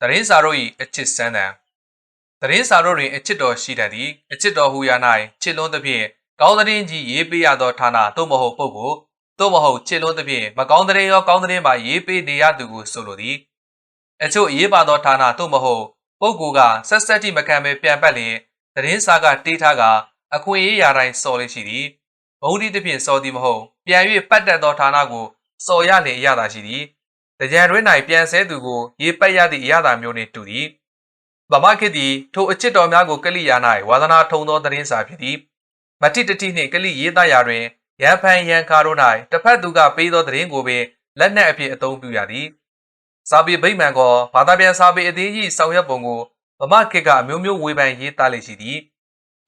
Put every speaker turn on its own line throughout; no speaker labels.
သတင်းစာတို့၏အချစ်စမ်းတံသတင်းစာတို့တွင်အချစ်တော်ရှိတတ်သည်အချစ်တော်ဟူရာ၌ချစ်လွန်းသဖြင့်ကောင်းသတင်းကြီးရေးပေးရသောဌာနသို့မဟုတ်ပုဂ္ဂိုလ်သို့မဟုတ်ချစ်လွန်းသဖြင့်မကောင်းသတင်းရောကောင်းသတင်းပါရေးပေးနေရသူကိုဆိုလိုသည်အချို့ရေးပါသောဌာနသို့မဟုတ်ပုဂ္ဂိုလ်ကဆက်ဆက်တိမခံဘဲပြန်ပတ်လျင်သတင်းစာကတေးထားကအခွင့်အရေးရာတိုင်းစော်လေးရှိသည်ဘုံဒီတစ်ဖြင့်စော်သည်မဟုတ်ပြန်၍ပတ်တက်သောဌာနကိုစော်ရလျင်အရသာရှိသည် တကြံတွင်၌ပြန်ဆဲသူကိုရေးပတ်ရသည့်အရသာမျိုးနှင့်တူသည်ဗမာခေတ်သည်ထိုအချစ်တော်များကိုကလိယာ၌ဝါသနာထုံသောသတင်းစာဖြစ်သည်မတိတတိနှင့်ကလိရေးသားရာတွင်ရန်ဖန်ရန်ခါတို့၌တစ်ဖက်သူကပေးသောသတင်းကိုပင်လက်နက်အဖြစ်အသုံးပြုရသည်စာပေဗိမာန်ကောဘာသာပြန်စာပေအသေးကြီးဆောင်ရွက်ပုံကိုဗမာခေတ်ကအမျိုးမျိုးဝေဖန်ရေးသားလေရှိသည်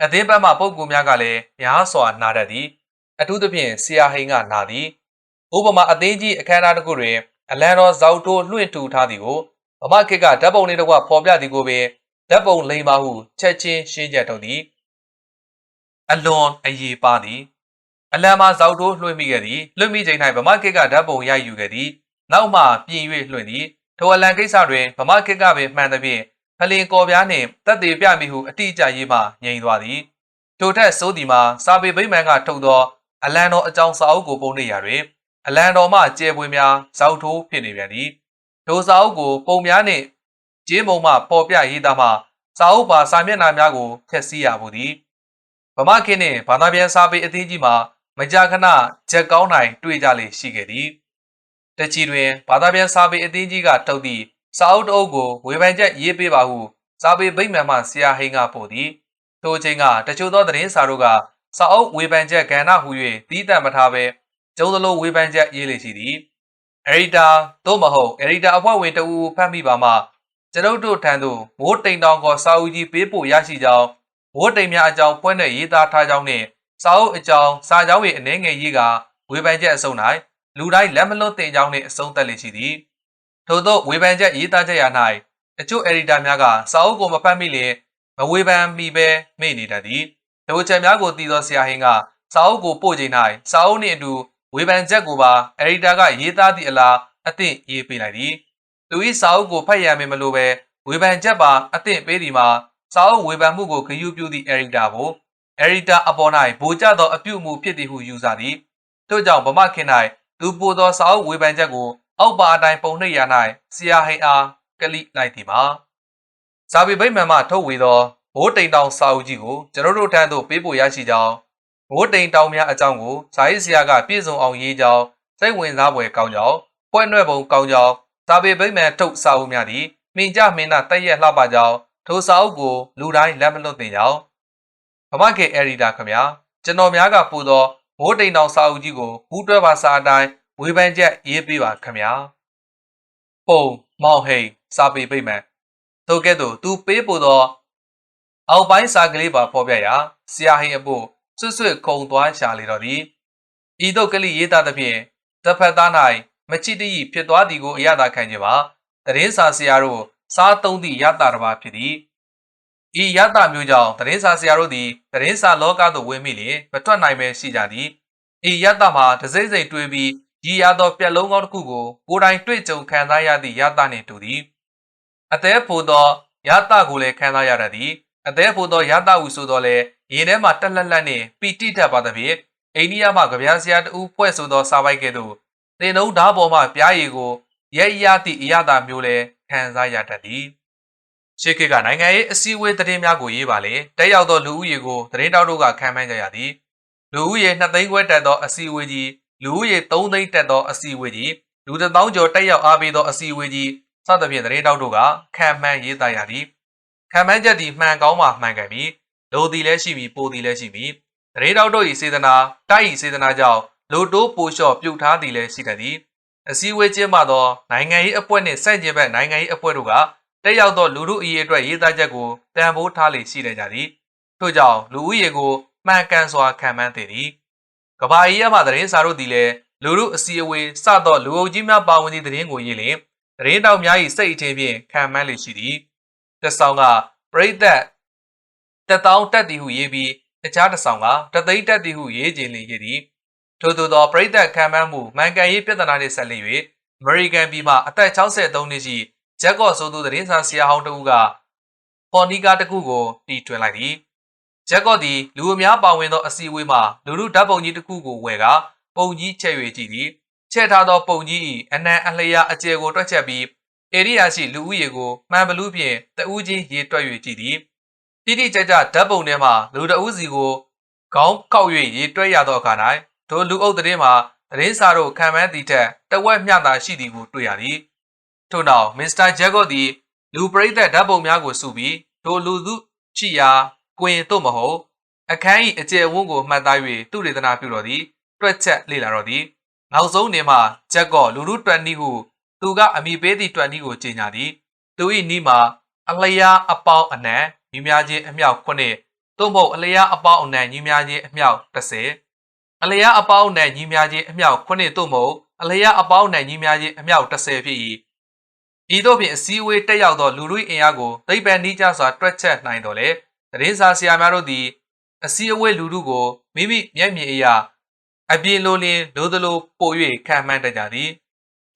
အသင်းဘက်မှပုံကူများကလည်းများစွာနာတတ်သည်အထူးသဖြင့်ဆရာဟိန်ကနာသည်ဥပမာအသင်းကြီးအခမ်းအနားတစ်ခုတွင် အလံတော်ဇောက်တိုးလွှင့်ထူထားသည်ကိုဗမာခေတ်ကဓာတ်ပုံလေးတစ်ခုဖော်ပြသည်ကိုပင်ဓာတ်ပုံလိမ်ပါဟုချက်ချင်းရှင်းချက်ထုတ်သည်အလွန်အရေးပါသည်အလံမှာဇောက်တိုးလွှင့်မိခဲ့သည်လွှင့်မိချိန်၌ဗမာခေတ်ကဓာတ်ပုံရိုက်ယူခဲ့သည်နောက်မှပြင်၍လွှင့်သည်ထိုအလံကိစ္စတွင်ဗမာခေတ်ကပင်မှန်သဖြင့်ဖလင်ကော်ပြားနှင့်တက်သေးပြမိဟုအတိအကျရေးမှငြိမ်သွားသည်ထိုထက်စိုးသည်မှာစာပေဗိမာန်ကထုတ်သောအလံတော်အကြောင်းစာအုပ်ကိုပုံနေရာတွင် အလံတော်မှကျဲပွေများဇောက်ထိုးဖြစ်နေပြန်သည်ထိုစာအုပ်ကိုပုံများနှင့်ကျင်းပုံမှပေါ်ပြရေးသားမှစာအုပ်ပါစာမျက်နှာများကိုဖျက်ဆီးရမှုသည်ဗမာခေတ်နှင့်ဘာသာပြန်စာပေအသင်းကြီးမှာမကြာခဏချက်ကောင်းနိုင်တွေ့ကြလေရှိခဲ့သည်တချီတွင်ဘာသာပြန်စာပေအသင်းကြီးကထုတ်သည့်စာအုပ်တအုပ်ကိုဝေဖန်ချက်ရေးပေးပါဟုစာပေဗိမာန်မှဆရာဟိန်းကပို့သည်ထိုအချိန်ကတချို့သောသတင်းစာတို့ကစာအုပ်ဝေဖန်ချက်ကဏ္ဍဟူ၍တီးတန့်မထားဘဲ ကျုံသလိုဝေဖန်ချက်ရေးလေရှိသည်အရီတာသို့မဟုတ်အရီတာအဖွဲ့ဝင်တဦးဖတ်မိပါမှကျွန်ုပ်တို့ထံသို့မိုးတိမ်တောင်ကစာအုပ်ကြီးပေးပို့ရရှိကြောင်းမိုးတိမ်များအကြောင်းဖွင့်တဲ့ရေးသားထားကြောင်းနှင့်စာအုပ်အကြောင်းစာကြောင်း၏အနေငယ်ရေးကဝေဖန်ချက်အစုံ၌လူတိုင်းလက်မလွတ်တင်ကြောင်းနှင့်အဆုံးသတ်လေရှိသည်ထို့သောဝေဖန်ချက်ရေးသားချက်ရာ၌အချို့အရီတာများကစာအုပ်ကိုမဖတ်မိလျင်မဝေဖန်မိပဲမေ့နေတတ်သည်ထိုချက်များကိုသိသောဆရာဟင်းကစာအုပ်ကိုပို့ချိန်၌စာအုပ်နှင့်အတူ ဝေဖန်ချက်ကိုပါအရီတာကရေးသားသည့်အလားအသင့်ရေးပေးလိုက်သည်သူ၏စာအုပ်ကိုဖတ်ရမယ်မလို့ပဲဝေဖန်ချက်ပါအသင့်ပေးသည်မှာစာအုပ်ဝေဖန်မှုကိုဂရုပြုသည့်အရီတာကိုအရီတာအပေါ်၌ဗိုလ်ကျသောအပြုအမူဖြစ်သည်ဟုယူဆသည်ထို့ကြောင့်ဗမာခင်၌သူပို့သောစာအုပ်ဝေဖန်ချက်ကိုအောက်ပါအတိုင်းပုံနှိပ်ရ၌ဆရာဟိန်အားကလိလိုက်သည်မှာစာပေဗိမာန်မှထုတ်ဝေသောဘိုးတိန်တောင်စာအုပ်ကြီးကိုကျွန်တော်တို့ထံသို့ပေးပို့ရရှိကြောင်း ဘိုးတိန်တောင်များအကြောင်းကိုဇာရေးဆရာကပြည့်စုံအောင်ရေးကြောင်းစိတ်ဝင်စားဖွယ်ကောင်းကြောင်းဖွဲ့နှဲ့ပုံကောင်းကြောင်းစာပေဗိမာန်ထုတ်စာအုပ်များသည်မိကြမင်းသားတက်ရက်လှပကြောင်းထိုစာအုပ်ကိုလူတိုင်းလက်မလွတ်သင့်ကြောင်းဗမာကေအရီတာခမညာကျွန်တော်များကပို့သောဘိုးတိန်တောင်စာအုပ်ကြီးကိုဘူးတွဲပါစာအတိုင်းဝေဖန်ချက်ရေးပေးပါခမညာပုံမောင်ဟိန်စာပေဗိမာန်ထို့ကဲ့သို့သူပေးပို့သောအောက်ပိုင်းစာကလေးပါဖော်ပြရာဆရာဟိန်အဖို့ ဆွတ်ဆွတ်ခုံသွားရှာလေတော့သည်ဤသို့ကလေးရေးသားသဖြင့်တစ်ဖက်သား၌မချစ်တည်ဖြစ်သွားသည်ကိုအရသာခံခြင်းပါတရင်စာဆရာတို့စားသုံးသည့်ရတာတစ်ပါးဖြစ်သည်ဤရတာမျိုးကြောင့်တရင်စာဆရာတို့သည်တရင်စာလောကသို့ဝင်မိလျင်မထွက်နိုင်ပဲရှိကြသည်ဤရတာမှာတစိမ့်စိမ့်တွေးပြီးရည်ရသောပြက်လုံးကောင်းတစ်ခုကိုကိုယ်တိုင်တွေ့ကြုံခံစားရသည့်ရတာနှင့်တူသည်အသေးဖို့သောရတာကိုလည်းခံစားရတတ်သည်အသေးဖို့သောရတာဟုဆိုတော့လေ ရင်ထဲမှာတက်လက်လက်နှင့်ပီတိထပ်ပါသဖြင့်အိန္ဒိယမှကြပြားဆရာတူဖွဲ့ဆိုသောစာပိုက်ကဲ့သို့တင်နှုံးဓာပေါ်မှပြားရည်ကိုရဲရသည့်အရသာမျိုးလဲခံစားရတတ်သည်ရှေးခေတ်ကနိုင်ငံရေးအစည်းအဝေးသတင်းများကိုရေးပါလေတက်ရောက်သောလူဦးရေကိုသတင်းတောက်တို့ကခံမှန်းကြရသည်လူဦးရေ2သိန်းခွဲတက်သောအစည်းအဝေးကြီးလူဦးရေ3သိန်းတက်သောအစည်းအဝေးကြီးလူတစ်သောင်းကျော်တက်ရောက်အားပေးသောအစည်းအဝေးကြီးစသဖြင့်သတင်းတောက်တို့ကခံမှန်းရေးသားရသည်ခံမှန်းချက်သည်မှန်ကောင်းမှမှန်ကန်ပြီး လိုသည်လည်းရှိပြီးပိုသည်လည်းရှိပြီးသတင်းတောက်တို့၏စေတနာတိုက်၏စေတနာကြောင့်လိုတိုးပိုလျှော့ပြုတ်ထားသည်လည်းရှိတတ်သည်အစည်းအဝေးကျင်းပသောနိုင်ငံရေးအဖွဲ့နှင့်စိုက်ကျင်ဘက်နိုင်ငံရေးအဖွဲ့တို့ကတက်ရောက်သောလူမှုအရေးအတွက်ရေးသားချက်ကိုတန်ဖိုးထားလေရှိနေကြသည်ထို့ကြောင့်လူဦးရေကိုမှန်ကန်စွာခံမှန်းသိသည်ကဘာကြီးရမှသတင်းစာတို့သည်လည်းလူမှုအစည်းအဝေးစသောလူအုပ်ကြီးများပါဝင်သည့်သတင်းကိုရေးလျင်သတင်းတောက်များ၏စိတ်အထင်ဖြင့်ခံမှန်းလေရှိသည်တဆောင်ကပရိသတ် တတောင်းတက်သည်ဟုရေးပြီးတခြားတဆောင်ကတသိန်းတက်သည်ဟုရေးခြင်းလင်ရေးသည်ထို့သောသောပရိသတ်ခံမှန်းမှုမှန်ကန်ရေးပြဿနာနှင့်ဆက်လျက်၍အမေရိကန်ပြည်မှအသက်63နှစ်ရှိဂျက်ကော့ဆိုသူသတင်းစာဆရာဟောင်းတဦးကပေါ်နီကာတစ်ခုကိုတီထွင်လိုက်သည်ဂျက်ကော့သည်လူအများပါဝင်သောအစည်းအဝေးမှာလူလူဓာတ်ပုံကြီးတစ်ခုကိုဝယ်ကပုံကြီးချက်၍ကြည့်သည်ချက်ထားသောပုံကြီး၏အနံအလျာအကျယ်ကိုတွက်ချက်ပြီးဧရိယာရှိလူဦးရေကိုမှန်ဘလူးဖြင့်တဦးချင်းရေတွက်၍ကြည့်သည် တိတိကျကျဓာတ်ပုံထဲမှလူတဦးစီကိုခေါင်းကောက်၍ရေတွက်ရသောအခါ၌ထိုလူအုပ်သတင်းမှာသတင်းစာတို့ခံမှန်းသည့်ထက်တဝက်မျှသာရှိသည်ကိုတွေ့ရသည်ထို့နောက်မစ္စတာဂျက်ကော့သည်လူပရိသတ်ဓာတ်ပုံများကိုစုပြီးထိုလူသူရှိရာကွင်သို့မဟုတ်အခန်း၏အကျယ်ဝန်းကိုမှတ်သား၍သူရေသနာပြုတော်သည်တွက်ချက်လေ့လာတော်သည်နောက်ဆုံးနေမှာဂျက်ကော့လူလူတွက်နီးဟုသူကအမိပေးသည့်တွက်နီးကိုကြေညာသည်သူ၏နီးမှာအလျားအပေါင်းအနံ ညီများချင်းအမြောက်ခုနှစ်သို့မဟုတ်အလျားအပေါင်းအနံညီများချင်းအမြောက်30အလျားအပေါင်းအနံညီများချင်းအမြောက်ခုနှစ်သို့မဟုတ်အလျားအပေါင်းအနံညီများချင်းအမြောက်30ဖြစ်၏ဤသို့ဖြင့်အစည်းအဝေးတက်ရောက်သောလူလူအင်အားကိုသိပ္ပံနိကြစွာတွက်ချက်နိုင်တော်လေသတင်းစာဆရာများတို့သည်အစည်းအဝေးလူလူကိုမိမိမျက်မြင်အရာအပြင်လိုလင်းလိုသလိုပို၍ခံမှန်းတတ်ကြသည်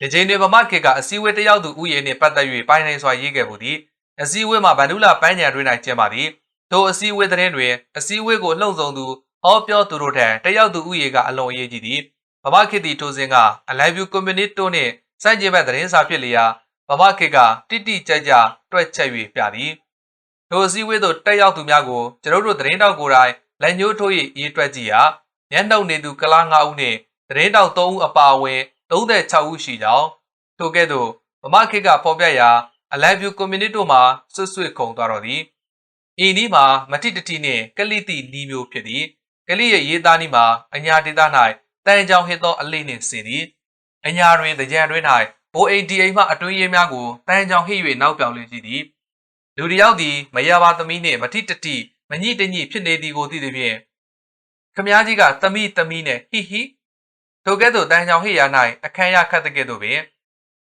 ဒီချိန်တွင်ဗမာခေတ်ကအစည်းအဝေးတက်ရောက်သူဥယျာဉ်နှင့်ပတ်သက်၍ပိုင်းနိုင်စွာရေးခဲ့မှုသည် အစည်းအဝေးမှာဗန္ဓုလပန်းညံတွင်၌ကျင်းပါသည်ထိုအစည်းအဝေးသတင်းတွင်အစည်းအဝေးကိုလှုံ့ဆော်သူဟောပြောသူတို့ထံတက်ရောက်သူဥယျာဉ်ကအလွန်အရေးကြီးသည်ဗမာခေတ်သည်ထိုစဉ်ကအလိုက်ဗျူကွန်မြူနစ်တို့နှင့်စန့်ကျင်ဘက်သတင်းစာဖြစ်လျာဗမာခေတ်ကတိတိကျကျတွက်ချက်၍ပြသည်ထိုအစည်းအဝေးသို့တက်ရောက်သူများကိုကျွန်ုပ်တို့သတင်းတောက်ကိုယ်တိုင်လက်ညှိုးထိုး၍ရေးတွက်ကြည့်ရာမျက်နှုတ်နေသူကလား9ဦးနှင့်သတင်းတောက်3ဦးအပါအဝင်36ဦးရှိကြောင်းထိုကဲ့သို့ဗမာခေတ်ကဖော်ပြရာ အလိုက်ဗျူကွန်မြူနစ်တို့မှာဆွတ်ဆွတ်ခုံသွားတော်သည်ဤနည်းမှာမတိတတိနှင့်ကလိတိနီးမျိုးဖြစ်သည်ကလိရဲ့ရေးသားနည်းမှာအညာဒေသ၌တန်ကြောင်ဟစ်သောအလေးနှင့်ဆင်သည်အညာတွင်တကြံတွင်၌ဘိုးအိမ်ဒီအိမ်မှအတွင်းရေးများကိုတန်ကြောင်ဟစ်၍နောက်ပြောင်လင်းရှိသည်လူတစ်ယောက်သည်မယားပါသမီးနှင့်မတိတတိမညိတညိဖြစ်နေသည်ကိုသိသည်ဖြင့်ခမားကြီးကသမီးသမီးနှင့်ဟိဟိထိုကဲ့သို့တန်ကြောင်ဟိရာ၌အခမ်းရခတ်တဲ့ကဲ့သို့ပင်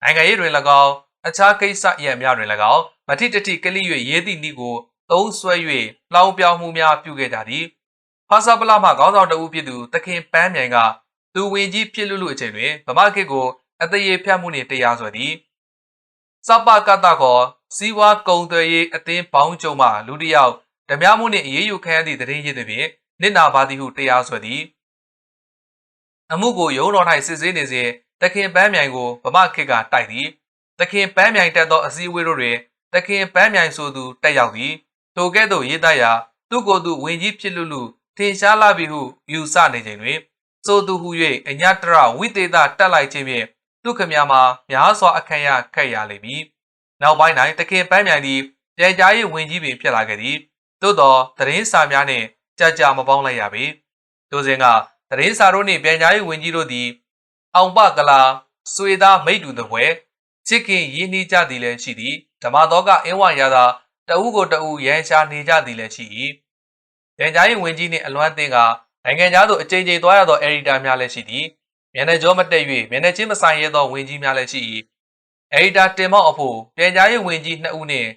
နိုင်ငံရေးတွင်၎င်း အခြားကိစ္စရံများတွင်၎င်းမတိတတိကလိ၍ရေးသည့်နည်းကိုသုံးဆွဲ၍လောင်ပြောင်မှုများပြုခဲ့ကြသည်ဖာစာပလာမှခေါင်းဆောင်တဦးဖြစ်သူတခင်ပန်းမြိုင်ကသူဝင်ကြီးဖြစ်လူလူအချိန်တွင်ဗမာခေတ်ကိုအသေးရဖြတ်မှုနှင့်တရားစွဲသည်စပကတခေါ်စီဝါကုံသွေရေးအသင်းပေါင်းကျုံမှလူတစ်ယောက်ဓမြမှုနှင့်အေးအေးယူခံရသည့်တရင်ရည်သည်ဖြင့်နစ်နာပါသည်ဟုတရားစွဲသည်အမှုကိုရုံးတော်၌စစ်ဆေးနေစဉ်တခင်ပန်းမြိုင်ကိုဗမာခေတ်ကတိုက်သည် တခင်ပန်းမြိုင်တက်သောအစည်းအဝေးတို့တွင်တခင်ပန်းမြိုင်ဆိုသူတက်ရောက်သည်ထိုကဲ့သို့ရေးသားရာသူ့ကိုယ်သူဝင်ကြီးဖြစ်လူလူထင်ရှားလာပြီဟုယူဆနေချိန်တွင်ဆိုသူဟု၍အညတရဝိသေသတက်လိုက်ခြင်းဖြင့်သူခမများမှာများစွာအခမ်းရခက်ရလိမ့်မည်နောက်ပိုင်း၌တခင်ပန်းမြိုင်သည်ပြန်ကြားရေးဝင်ကြီးပင်ဖြစ်လာခဲ့သည်သို့သောသတင်းစာများနှင့်ကြာကြာမပေါင်းလိုက်ရပေထိုစဉ်ကသတင်းစာတို့နှင့်ပြန်ကြားရေးဝင်ကြီးတို့သည်အောင်ပကလာဆွေသားမိတ်တူတပွဲ ချစ်ခင်ရင်းနှီးကြသည်လည်းရှိသည်ဓမ္မတော်ကအင်းဝရသာတအုပ်ကိုတအုပ်ရန်ရှာနေကြသည်လည်းရှိ၏။ပြန်ကြားရေးဝန်ကြီးနှင့်အလွမ်းသင်းကနိုင်ငံသားတို့အကြိမ်ကြိမ်သွားရသောအက်ဒီတာများလည်းရှိသည်။မျက်နှာကြောမတက်၍မျက်နှာချင်းမဆိုင်ရသောဝန်ကြီးများလည်းရှိ၏။အက်ဒီတာတင်မောက်အဖို့ပြန်ကြားရေးဝန်ကြီးနှစ်ဦးနှင့်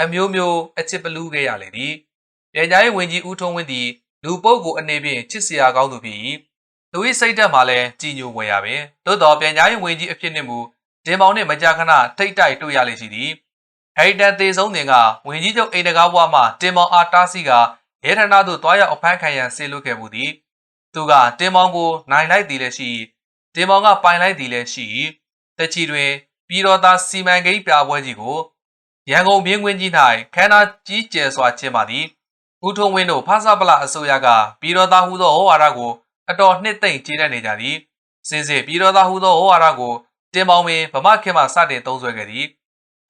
အမျိုးမျိုးအချစ်ပလူးခဲ့ရလေသည်။ပြန်ကြားရေးဝန်ကြီးဦးထုံးဝင်းသည်လူပုတ်ကိုအနေဖြင့်ချစ်စရာကောင်းသူဖြစ်၏။သူ၏စိတ်ဓာတ်မှာလည်းကြည်ညိုဝယ်ရပင်သို့တော်ပြန်ကြားရေးဝန်ကြီးအဖြစ်နှင့်မူ တင်ပေါင်းနှင့်မကြာခဏထိတ်တိုက်တွေ့ရလေရှိသည်။ဟိတန်သေးဆုံးတင်ကဝင်ကြီးချုပ်အိမ်တကားဘွားမှတင်မောင်အားတားဆီးကရဲဌာနသို့တွားရောက်အဖမ်းခံရန်ဆေးလွတ်ခဲ့မှုသည်သူကတင်မောင်ကိုနိုင်လိုက်သည်လည်းရှိတင်မောင်ကပိုင်လိုက်သည်လည်းရှိတချီတွင်ပြည်တော်သားစီမံကိန်းပြပွဲကြီးကိုရန်ကုန်မြင်းကွင်းကြီး၌ခမ်းနားကြီးကျယ်စွာကျင်းပသည်ဦးထုံးဝင်းတို့ဖဆပလအစိုးရကပြည်တော်သားဟူသောဩဝါဒကိုအတော်နှစ်သိမ့်ကျေးတတ်နေကြသည်စင်စစ်ပြည်တော်သားဟူသောဩဝါဒကို တင်မောင်ပင်ဗမာခေတ်မှစတင်သုံးစွဲခဲ့သည်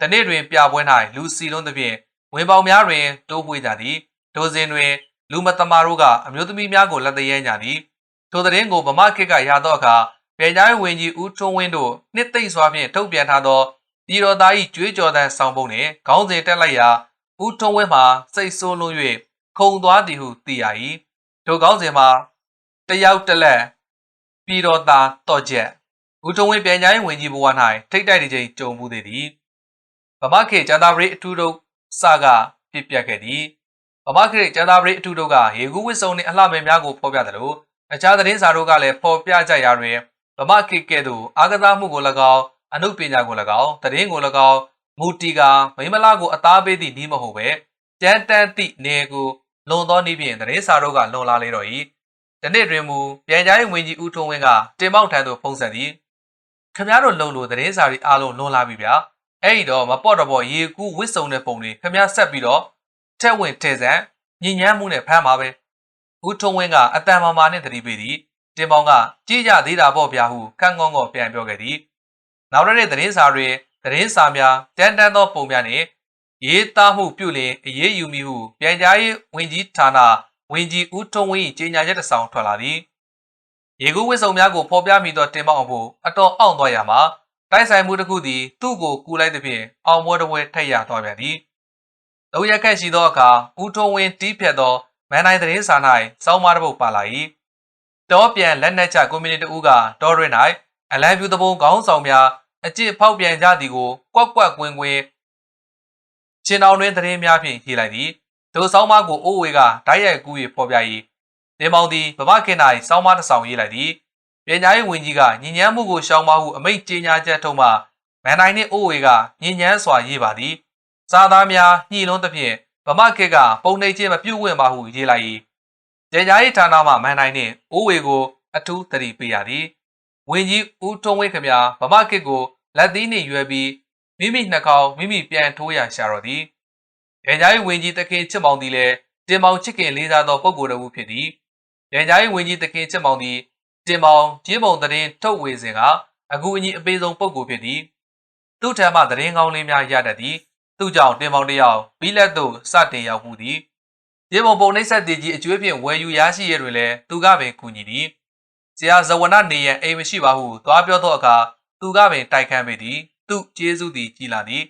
တနေ့တွင်ပြပွဲ၌လူစီလုံးသဖြင့်ဝင်ပေါင်များတွင်တိုးပွေးကြသည်ဒိုစဉ်တွင် လူမတမာတို့ကအမျိုးသမီးများကိုလက်တရမ်းကြသည်ထိုသတင်းကိုဗမာခေတ်ကရသောအခါပြည်ကြားဝင်ကြီးဦးထွန်းဝင်းတို့နှစ်သိမ့်စွာဖြင့်ထုတ်ပြန်ထားသောပြည်တော်သား၏ကြွေးကြော်သံဆောင်ပုံနှင့်ခေါင်းစဉ်တက်လိုက်ရာဦးထွန်းဝင်းမှာစိတ်ဆိုးလွန်း၍ခုံသွားသည်ဟုသိရ၏ထိုခေါင်းစဉ်မှာတယောက်တလက်ပြည်တော်သားတော့ချက် ဦးထွန်းဝင်းပြည်ကြားဝင်ကြီးဘဝ၌ထိတ်တိုက်တဲ့ချိန်ကြုံမှုသည်သည်ဗမာခေကျန်တာပရိအထူးတို့စကပြစ်ပြတ်ခဲ့သည်ဗမာခေကျန်တာပရိအထူးတို့ကရေကူးဝစ်စုံနှင့်အလှမယ်များကိုဖော်ပြသလိုအခြားသတင်းစာတို့ကလည်းဖော်ပြကြရာတွင်ဗမာခေကဲ့သို့အာကစားမှုကို၎င်းအနုပညာကို၎င်းသတင်းကို၎င်းမူတီကမိမလာကိုအသားပေးသည့်နီးမဟုတ်ပဲကြမ်းတမ်းသည့်နေကိုလွန်သောနည်းဖြင့်သတင်းစာတို့ကလွန်လာလေတော့၏ဒီနေ့တွင်မူပြန်ကြားရေးဝန်ကြီးဦးထွန်းဝင်းကတင်ပေါက်ထံသို့ဖုန်းဆက်သည် ခင်ဗျားတို့လုံလို့သတင်းစာတွေအားလုံးလွန်လာပြီဗျာအဲ့ဒီတော့မပေါ့တော့ပေါ့ရေကူးဝစ်စုံတဲ့ပုံတွေခင်ဗျားဆက်ပြီးတော့ထက်ဝင်ထဲဆန်ညဉ့်ညမ်းမှုနဲ့ဖမ်းပါပဲဦးထွန်းဝင်းကအတန်မာမာနဲ့တတိပေးသည်တင်ပေါင်းကကြည်ကြသေးတာပေါ့ဗျာဟုခန့်ငေါငေါပြန်ပြောခဲ့သည်နောက်ရက်သတင်းစာတွေသတင်းစာများတန်းတန်းသောပုံများနဲ့ရေးသားမှုပြုလင်အရေးယူမိဟုပြန်ကြားရေးဝန်ကြီးဌာနဝန်ကြီးဦးထွန်းဝင်း၏ကြေညာချက်တစ်စောင်ထွက်လာသည် ရေကူးဝစ်စုံများကိုဖော်ပြမိသောတင်ပေါင်းအဖို့အတော်အောင့်သွားရမှာတိုက်ဆိုင်မှုတစ်ခုသည်သူ့ကိုကူလိုက်သဖြင့်အောင်ပွဲတစ်ပွဲထက်ရသွားပြန်သည်။လုံရက်ခန့်ရှိသောအခါဦးထွန်းဝင်းတီးဖြတ်သောမန်နိုင်သတင်းစာ၌စောင်းမတစ်ပုဒ်ပါလာ၏။တောပြန်လက်နက်ချကွန်မြူနတီဦးကတောရင်း၌အလံပြူသဘုံခေါင်းဆောင်များအကျစ်ဖောက်ပြန်ကြသည်ကိုကွက်ကွက်ကွင်းကွင်းချင်းအောင်တွင်သတင်းများဖြင့်ရေးလိုက်သည်။ထိုစောင်းမကိုအိုးဝေကဓာတ်ရိုက်ကူး၍ဖော်ပြ၏။ တင်မောင်သည်ဗမခင်၌စောင်းမတစ်ဆောင်ရေးလိုက်သည်။ပြည်ညာရေးဝန်ကြီးကညဉ့်ညမ်းမှုကိုရှောင်ပါဟုအမိန့်ကြေညာချက်ထုတ်မှမန်နိုင်နှင့်အိုးဝေကညဉ့်ညမ်းစွာရေးပါသည်။စားသားများညှိလုံးသဖြင့်ဗမခေတ်ကပုံနှိပ်ခြင်းမပြုတ်ဝင်ပါဟုရေးလိုက်၏။ပြည်ညာရေးဌာနမှမန်နိုင်နှင့်အိုးဝေကို အထူးသတိပေးရသည်။ဝန်ကြီးဦးထုံးဝင်းခမဗမခေတ်ကိုလက်သီးနှင့်ရွယ်ပြီးမိမိနှာခေါင်းမိမိပြန်ထိုးရရှာတော်သည်။ပြည်ညာရေးဝန်ကြီးတခင်ချစ်မောင်သည်လည်းတင်မောင်ချစ်ခင်လေးစားသောပုဂ္ဂိုလ်တစ်ဦးဖြစ်သည်။ ပြည်ညာရေးဝန်ကြီးတခင်ချစ်မောင်သည်တင်မောင်ကြေးပုံသတင်းထုတ်ဝေစဉ်ကအခုအညီအပေးဆုံးပုဂ္ဂိုလ်ဖြစ်သည်သူ့ထံမှသတင်းကောင်းလေးများရတတ်သည်သူ့ကြောင့်တင်မောင်တယောက်ဘီလက်သို့စတင်ရောက်မှုသည်ကြေးပုံပုံနှိပ်ဆက်တည်ကြီးအကျွေးဖြင့်ဝယ်ယူရရှိရတွင်လည်းသူကပင်ကူညီသည်ဆရာဇဝနနေရန်အိမ်မရှိပါဟုသွားပြောသောအခါသူကပင်တိုက်ခန်းပေသည်သူကျေးဇူးသည်ကြီးလာသည်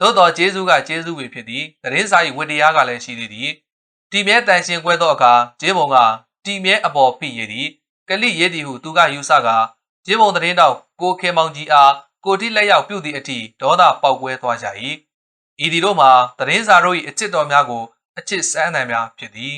သို့တော်ကျေးဇူးကကျေးဇူးပင်ဖြစ်သည်သတင်းစာ၏ဝတ္တရားကလည်းရှိသေးသည်တီမြဲတန်ရှင်ကွဲသောအခါကျေးပုံက တီမြဲအပေါ်ဖိရသည်ကလိရဲသည်ဟုသူကယူဆကကျေးပုံသတင်းတောက်ကိုခေမောင်ကြီးအားကိုတိလက်ရောက်ပြုသည့်အထိဒေါသပေါက်ကွဲသွားကြ၏ဤဒီတို့မှာသတင်းစာတို့၏အချစ်တော်များကိုအချစ်စမ်းသံများဖြစ်သည်